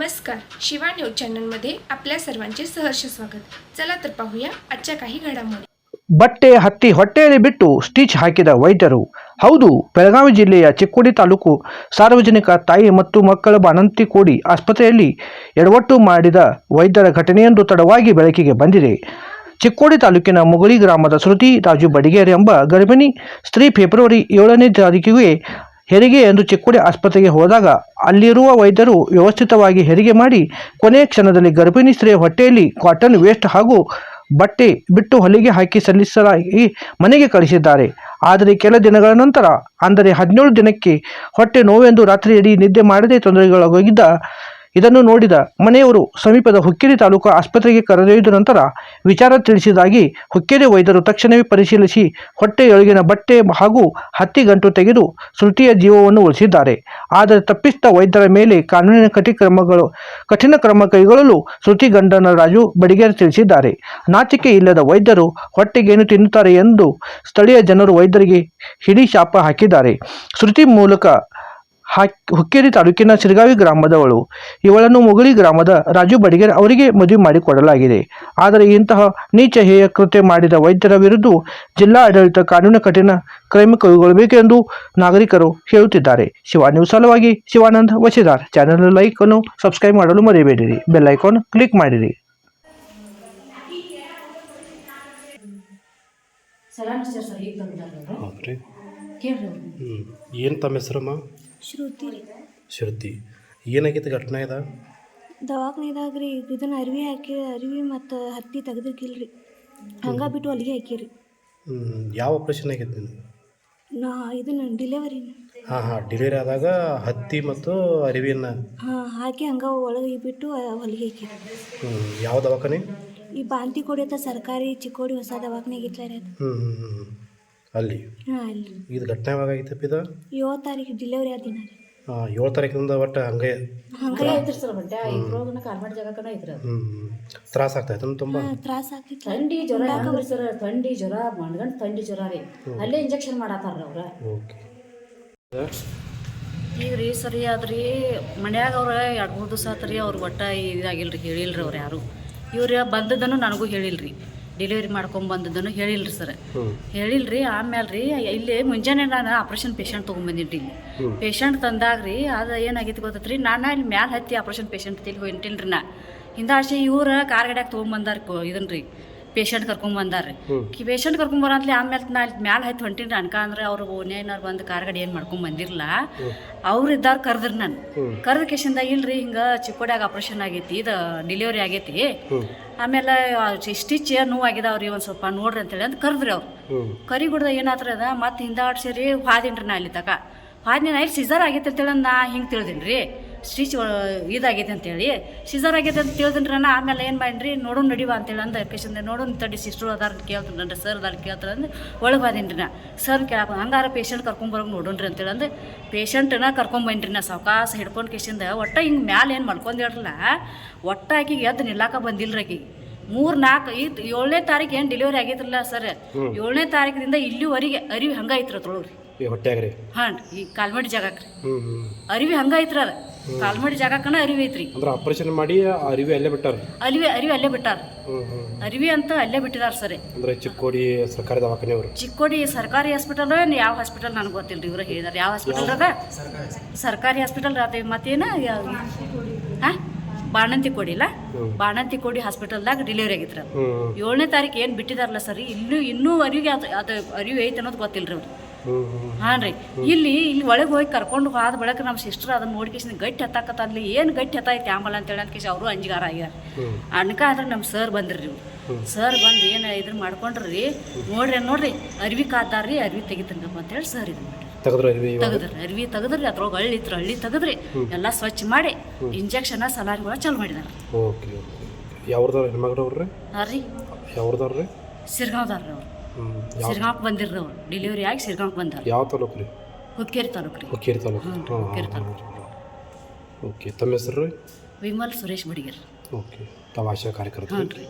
Shiva news चॅनलमध्ये आपल्या सर्वांचे सहर्ष स्वागत चला तर पाहूया आजच्या काही घडामोडी ಬಟ್ಟೆ ಹತ್ತಿ ಹೊಟ್ಟೆಯಲ್ಲಿ ಬಿಟ್ಟು ಸ್ಟಿಚ್ ಹಾಕಿದ ವೈದ್ಯರು ಹೌದು ಬೆಳಗಾವಿ ಜಿಲ್ಲೆಯ ಚಿಕ್ಕೋಡಿ ತಾಲೂಕು ಸಾರ್ವಜನಿಕ ತಾಯಿ ಮತ್ತು ಮಕ್ಕಳ ಬಾಣಂತಿಕೋಡಿ ಆಸ್ಪತ್ರೆಯಲ್ಲಿ ಎಡವಟ್ಟು ಮಾಡಿದ ವೈದ್ಯರ ಘಟನೆಯೊಂದು ತಡವಾಗಿ ಬೆಳಕಿಗೆ ಬಂದಿದೆ ಚಿಕ್ಕೋಡಿ ತಾಲೂಕಿನ ಮುಗುಳಿ ಗ್ರಾಮದ ಶ್ರುತಿ ರಾಜು ಬಡಿಗೇರ್ ಎಂಬ ಗರ್ಭಿಣಿ ಸ್ತ್ರೀ ಫೆಬ್ರವರಿ ಏಳನೇ ತಾರೀಕಿಗೆ ಹೆರಿಗೆ ಎಂದು ಚಿಕ್ಕುಡಿ ಆಸ್ಪತ್ರೆಗೆ ಹೋದಾಗ ಅಲ್ಲಿರುವ ವೈದ್ಯರು ವ್ಯವಸ್ಥಿತವಾಗಿ ಹೆರಿಗೆ ಮಾಡಿ ಕೊನೆಯ ಕ್ಷಣದಲ್ಲಿ ಗರ್ಭಿಣಿ ಸ್ತ್ರೀಯ ಹೊಟ್ಟೆಯಲ್ಲಿ ಕಾಟನ್ ವೇಸ್ಟ್ ಹಾಗೂ ಬಟ್ಟೆ ಬಿಟ್ಟು ಹೊಲಿಗೆ ಹಾಕಿ ಸಲ್ಲಿಸಲಾಗಿ ಮನೆಗೆ ಕಳಿಸಿದ್ದಾರೆ. ಆದರೆ ಕೆಲ ದಿನಗಳ ನಂತರ, ಅಂದರೆ ಹದಿನೇಳು ದಿನಕ್ಕೆ ಹೊಟ್ಟೆ ನೋವೆಂದು ರಾತ್ರಿ ಇಡೀ ನಿದ್ದೆ ಮಾಡದೇ ತೊಂದರೆಗೊಳಗಾಗಿದ್ದ ಇದನ್ನು ನೋಡಿದ ಮನೆಯವರು ಸಮೀಪದ ಹುಕ್ಕೇರಿ ತಾಲೂಕು ಆಸ್ಪತ್ರೆಗೆ ಕರೆದೊಯ್ದ ನಂತರ ವಿಚಾರ ತಿಳಿಸಿದಾಗಿ ಹುಕ್ಕೇರಿ ವೈದ್ಯರು ತಕ್ಷಣವೇ ಪರಿಶೀಲಿಸಿ ಹೊಟ್ಟೆಯೊಳಗಿನ ಬಟ್ಟೆ ಹಾಗೂ ಹತ್ತಿ ಗಂಟು ತೆಗೆದು ಶ್ರುತಿಯ ಜೀವವನ್ನು ಉಳಿಸಿದ್ದಾರೆ. ಆದರೆ ತಪ್ಪಿಸಿದ ವೈದ್ಯರ ಮೇಲೆ ಕಾನೂನಿನ ಕಠಿಣ ಕ್ರಮಗಳು, ಕಠಿಣ ಕ್ರಮ ಕೈಗೊಳ್ಳಲು ಶ್ರುತಿ ಗಂಡನ ರಾಜು ಬಡಿಗೇರ್ ತಿಳಿಸಿದ್ದಾರೆ. ನಾಚಿಕೆ ಇಲ್ಲದ ವೈದ್ಯರು ಹೊಟ್ಟೆಗೇನು ತಿನ್ನುತ್ತಾರೆ ಎಂದು ಸ್ಥಳೀಯ ಜನರು ವೈದ್ಯರಿಗೆ ಹಿಡಿ ಶಾಪ ಹಾಕಿದ್ದಾರೆ. ಶ್ರುತಿ ಮೂಲಕ ಹಾಕ್ ಹುಕ್ಕೇರಿ ತಾಲೂಕಿನ ಸಿರಗಾವಿ ಗ್ರಾಮದವಳು. ಇವಳನ್ನು ಮುಗುಳಿ ಗ್ರಾಮದ ರಾಜು ಬಡಿಗೇರ್ ಅವರಿಗೆ ಮದುವೆ ಮಾಡಿಕೊಡಲಾಗಿದೆ. ಆದರೆ ಇಂತಹ ನೀಚ ಹೇಯ ಕೃತ್ಯ ಮಾಡಿದ ವೈದ್ಯರ ವಿರುದ್ಧ ಜಿಲ್ಲಾ ಆಡಳಿತ ಕಾನೂನು ಕಠಿಣ ಕ್ರಮ ಕೈಗೊಳ್ಳಬೇಕೆಂದು ನಾಗರಿಕರು ಹೇಳುತ್ತಿದ್ದಾರೆ. ಶಿವ ನ್ಯೂಸ್ ಸಲುವಾಗಿ ಶಿವಾನಂದ್ ವಶಿದಾರ್. ಚಾನೆಲ್ ಲೈಕ್ ಅನ್ನು ಸಬ್ಸ್ಕ್ರೈಬ್ ಮಾಡಲು ಮರೆಯಬೇಡಿರಿ ಬೆಲ್ ಐಕಾನ್ ಕ್ಲಿಕ್ ಮಾಡಿರಿ. ಏನು ತಮ್ಮ ಹೆಸರಮ್ಮ? ಶ್ರುತಿ. ಶ್ರುತಿ. ಏನಾಗಿತ್ತು ಘಟನೆ ಇದ? ದವಾಖಾನಿದಾಗ ರೀ ಇದನ್ನ ಅರಿವಿ ಹಾಕಿ ಅರಿವಿ ಮತ್ತು ಹತ್ತಿ ತೆಗೆದಕ್ಕಿಲ್ಲ ರೀ ಹಂಗ ಬಿಟ್ಟು ಅಲ್ಲಿಗೆ ಹಾಕಿರಿ. ಯಾವ ಆಪ್ರೇಷನ್ ಆಗೈತೆ ನಿನಗೆ ನಾ ಇದನ್ನ ಡಿಲೆವರಿ ಹಾಂ ಹಾಂ ಡೆಲಿವರಿ ಆದಾಗ ಹತ್ತಿ ಮತ್ತು ಅರಿವಿನ ಹಾಂ ಹಾಕಿ ಹಂಗೆ ಒಳಗೆ ಬಿಟ್ಟು ಹೊಲಿಗೆ ಹಾಕಿರಿ. ಹ್ಞೂ ಯಾವ ದವಾಖಾನೆ? ಈ ಬಾಂತಿ ಕೊಡಿಯತ್ತ ಸರ್ಕಾರಿ ಚಿಕ್ಕೋಡಿ ಹೊಸ ದವಾಖಾನೆ ಇಟ್ಲಾರ ಹ್ಞೂ ಹ್ಞೂ ಹ್ಞೂ ಅಲ್ಲಿ? ಇದು ಘಟನೆ ಯಾವಾಗ ಆಗೈತಪ್ಪ ಇದು ಏಳು ತಾರೀಕು ಡಿಲೆವರಿ ಆದ ದಿನ ರೀ ಹಾಂ ಏಳು ತಾರೀಕಿಂದ ಒಟ್ಟು ಹಂಗೆ ಹಂಗೆ ಐತ್ರಿ ಸರ್ ಬಟ್ಟೆ ಇದ್ರೋಗನ ಕಾಲ್ಮಾಡಿ ಜಾಗಕ್ಕನ ಐತ್ರಿ ಅದು. ಹ್ಞೂ ತ್ರಾಸ ಆಗ್ತಾಯ್ತು ತುಂಬ? ತ್ರಾಸ ಆಗ್ತಿತ್ತು. ಥಂಡಿ ಜ್ವರ ಹೆಂಗ್ರಿ ಸರ್ ಥಂಡಿ ಜ್ವರ ಮಣ್ಗಂಡು ಥಂಡಿ ಜ್ವರ ರೀ. ಅಲ್ಲೇ ಇಂಜೆಕ್ಷನ್ ಮಾಡತ್ತಾರ ಅವ್ರ. ಓಕೆ. ಈಗ ರೀ ಸರಿ ಆದ್ರಿ. ಮನ್ಯಾಗ ಅವ್ರ ಎರಡು ಮೂರು ದಿವಸ ಆತ್ರಿ ಅವ್ರ ಒಟ್ಟ ಇದಾಗಿಲ್ರಿ ಹೇಳಿಲ್ರಿ ಅವ್ರು ಯಾರು. ಇವ್ರು ಬಂದದನ್ನು ನನಗೂ ಹೇಳಿಲ್ರಿ. ಡೆಲಿವರಿ ಮಾಡ್ಕೊಂಡ್ ಬಂದದನ್ನು ಹೇಳಿಲ್ರಿ ಸರ್ ಹೇಳಿಲ್ರಿ ಆಮೇಲೆ ರೀ ಇಲ್ಲಿ ಮುಂಜಾನೆ ನಾನು ಆಪ್ರೇಷನ್ ಪೇಷಂಟ್ ತೊಗೊಂಬಂದಿನಿ ಇಲ್ಲಿ. ಪೇಷಂಟ್ ತಂದಾಗ ರೀ ಅದು ಏನಾಗೈತಿ ಗೊತ್ತೈತ್ರಿ? ನಾನು ಇಲ್ಲಿ ಮ್ಯಾಲೆ ಹತ್ತಿ ಆಪ್ರೇಷನ್ ಪೇಷಂಟ್ ತಿಳಿ ಹೊಂಟಿಲ್ರಿ ನಾ. ಹಿಂದಾಶೆ ಇವ್ರು ಕಾರ್ ಗಡ್ಯಾಗ ತೊಗೊಂಬಂದಾರ ಇದನ್ನ ರೀ ಪೇಷಂಟ್ ಕರ್ಕೊಂಬಂದಾರ್ರಿ ಕಿ ಪೇಷಂಟ್ ಕರ್ಕೊಂಬರಂತ್ಲಿ ಆಮೇಲೆ ನಾ ಇಲ್ಲಿ ಮ್ಯಾಲ ಹತ್ತಿ ಹೊಂಟಿನ್ರಿ ಅನ್ಕ ಅಂದ್ರೆ ಅವ್ರು ಓನ್ಯಾನವ್ರು ಬಂದು ಕಾರ್ ಗಾಡಿ ಏನು ಮಾಡ್ಕೊಂಡ್ ಬಂದಿರಲ್ಲ ಅವ್ರು ಇದ್ದಾರ ಕರೆದ್ರಿ ನಾನು. ಕರೆದ ಕೇಶಿಂದ ಇಲ್ರಿ ಹಿಂಗೆ ಚಿಕ್ಕೋಡ್ಯಾಗ ಆಪ್ರೇಷನ್ ಆಗೈತಿ ಇದು ಡೆಲಿವರಿ ಆಗೈತಿ. ಆಮೇಲೆ ಸ್ಟಿಚ್ ನೋವು ಆಗಿದಾವ್ರಿ ಒಂದು ಸ್ವಲ್ಪ ನೋಡ್ರಿ ಅಂತೇಳಿ ಅಂತ ಕರೆದ್ರಿ ಅವ್ರು. ಕರಿ ಗುಡ್ದ ಏನಾತ್ರ ಅದ ಮತ್ತೆ ಹಿಂದಾಡ್ಸಿರಿ ಹಾದಿನ್ರಿ ನಾ ಅಲ್ಲಿ ತಕ. ಹಾದಿನ ಇಲ್ಲಿ ಸಿಸರ್ ಆಗೈತಿ ಅಂತೇಳಿ ನಾ ಹಿಂಗೆ ತಿಳಿದಿನ್ರಿ. ರೀ ಸ್ಟಿಚ್ ಇದಾಗೈತೆ ಅಂತೇಳಿ. ಸಿಸರ್ ಆಗೈತೆ ಅಂತ ತಿಳಿದಿನಿ ನಾ ಆಮೇಲೆ ಏನು ಮಾಡಿರಿ ನೋಡೋಣ ನಡಿವ ಅಂತೇಳಿ ಅಂದ ಕೇಶನ್ ನೋಡೋಣ ತಡಿ ಸಿಸ್ಟ್ರು ಅದಾರ ಕೇಳ್ತಾನೆ ಸರ್ ಅದಾರ ಕೇಳ್ತಾರೆ ಅಂದ್ರೆ ಒಳಗೆ ಹೋದಿನ್ರಿ ನಾ. ಸರ್ ಕೇಳಪ್ಪ ಹಂಗಾರ ಪೇಷಂಟ್ ಕರ್ಕೊಂಬರೋಕೆ ನೋಡೋಣ್ರಿ ಅಂತೇಳಿ ಅಂದ್ರೆ ಪೇಷಂಟನ್ನ ಕರ್ಕೊಂಬಂದ್ರಿ ನಾ ಸಾವಕಾಸ ಹಿಡ್ಕೊಂಡು ಕೇಶಿಂದ. ಒಟ್ಟ ಹಿಂಗೆ ಮ್ಯಾಲೆ ಏನು ಮಾಡ್ಕೊಂಡಿರಲ್ಲ ಒಟ್ಟ ಆಕಿಗೆ ಎದ್ದು ನಿಲ್ಲಾಕ ಬಂದಿಲ್ರಿ ಆಕಿಗೆ ಮೂರು ನಾಲ್ಕು ಐದು ಏಳನೇ ತಾರೀಕು ಏನು ಡೆಲಿವರಿ ಆಗೈತ್ರಲ್ಲ ಸರ್ ಏಳನೇ ತಾರೀಕಿನಿಂದ ಇಲ್ಲಿವರೆಗೆ ಅರಿವಿ ಹಂಗೆ ಐತ್ರ ತೊಳಗ್ರಿ ರೀ ಹಾಂ ಈ ಕಾಲ್ಮಡಿ ಜಾಗಕ್ಕೆ. ಅರಿವಿ ಹಂಗೆ ಐತ್ರ ಕಾಲ್ಮಡಿ ಜಾಗಕ್ಕನ ಅರಿವಿ ಐತ್ರಿ. ಅಂದ್ರೆ ಆಪರೇಷನ್ ಮಾಡಿ ಅರಿವಿ ಅಲ್ಲೇ ಬಿಟ್ಟಾರ? ಅಲ್ಲಿ ಅರಿವಿ ಅಲ್ಲೇ ಬಿಟ್ಟಾರ. ಅರಿವಿ ಅಂತ ಅಲ್ಲೇ ಬಿಟ್ಟಿದಾರ ಸರಿ. ಅಂದ್ರೆ ಚಿಕ್ಕೋಡಿ ಸರ್ಕಾರಿ ದವಾಖಾನೆಯವರು ಚಿಕ್ಕೋಡಿ ಸರ್ಕಾರಿ ಹಾಸ್ಪಿಟಲ್ ಏನು ಯಾವ ಹಾಸ್ಪಿಟಲ್ ನನಗೆ ಗೊತ್ತಿಲ್ಲ ಇವರು ಹೇಳಿದಾರೆ. ಯಾವ ಹಾಸ್ಪಿಟಲ್ ಅದ? ಸರ್ಕಾರಿ ಹಾಸ್ಪಿಟಲ್ ಅದ. ಮತ್ತೇನ? ಹಾಂ? ಬಾಣಂತಿ ಕೊಡಿಲ್ಲ ಬಾಣಂತಿ ಕೊಡಿ ಹಾಸ್ಪಿಟಲ್ದಾಗ ಡೆಲಿವರಿ ಹ್ಞೂ ಏಳನೇ ತಾರೀಕು ಏನು ಬಿಟ್ಟಿದಾರಲ್ಲ ಸರ್? ಇಲ್ಲೂ ಇನ್ನೂ ಅರಿವಿಗೆ ಅದು ಅದು ಅರಿವು ಐತೆ ಅನ್ನೋದು ಗೊತ್ತಿಲ್ಲ ರೀ ಅವ್ರು. ಹಾಂ ರೀ. ಇಲ್ಲಿ ಇಲ್ಲಿ ಒಳಗೆ ಹೋಗಿ ಕರ್ಕೊಂಡು ಹೋದ ಬಳಕ ನಮ್ಮ ಸಿಸ್ಟರ್ ಅದನ್ನ ನೋಡ್ಕೇಸಿ ಗಟ್ಟಿ ಹತ್ತಾಕತ್ತಲ್ಲಿ ಏನು ಗಟ್ಟಿ ಹತ್ತೈತಿ ಆಂಬಲ್ ಅಂತೇಳಿ ಅಂತ ಕೇಸಿ ಅವರು ಅಂಜಿಗಾರ ಆಗ್ಯಾರ. ಅನ್ಕ ಆದ್ರೆ ನಮ್ಮ ಸರ್ ಬಂದ್ರಿ ನೀವು ಸರ್ ಬಂದು ಏನು ಇದ್ರ ಮಾಡ್ಕೊಂಡ್ರಿ. ನೋಡ್ರಿ ನೋಡ್ರಿ ಅರ್ವಿ ಕಾತಾರ್ರಿ ಅರ್ವಿ ತೆಗಿತಂಗಪ್ಪ ಅಂತೇಳಿ ಸರ್ ಇದು ತೆಗೆದ್ರು ಅರಿವಿ ತೆಗದ್ರಿ. ಅರ್ವಿ ತೆಗದ್ರಿ ಅದ್ರೊಳಗೆ ಹಳ್ಳಿ ಇತ್ತು ಹಳ್ಳಿ ತೆಗದ್ರಿ. ಎಲ್ಲ ಸ್ವಚ್ಛ ಮಾಡಿ ಇಂಜೆಕ್ಷನ್ ಸಲಾರಿಗಳ ಚಾಲು ಮಾಡಿದಾರ. ಓಕೆ ಹೆಣ್ಮಗ್ಳು ಅವ್ರಿ ಹಾಂ ರೀ ಯಾವ್ರದವ್ರು ರೀ ಸಿರ್ಗಾವ್ದಾರ ರೀ ಅವ್ರು. ಸಿರ್ಗಾಂಕ್ ಬಂದಿರಿ ಅವ್ರು. ಡೆಲಿವರಿ ಆಗಿ ಸಿರ್ಗಾಂಕ್ ಬಂದಾರ ಯಾವ ತಾಲೂಕು ರೀ? ಹುಕ್ಕೇರಿ ತಾಲೂಕು ರೀ. ಹುಕ್ಕೇರಿ ತಾಲೂಕು. ಹಾಂ ಹುಕ್ಕೇರಿ ತಾಲೂಕು. ಓಕೆ ತಮ್ಮ ಹೆಸರು ವಿಮಲ್ ಸುರೇಶ್ ಬಡಿಗೇರ್ ಓಕೆ ತಾವು ಆಶಾ ರೀ.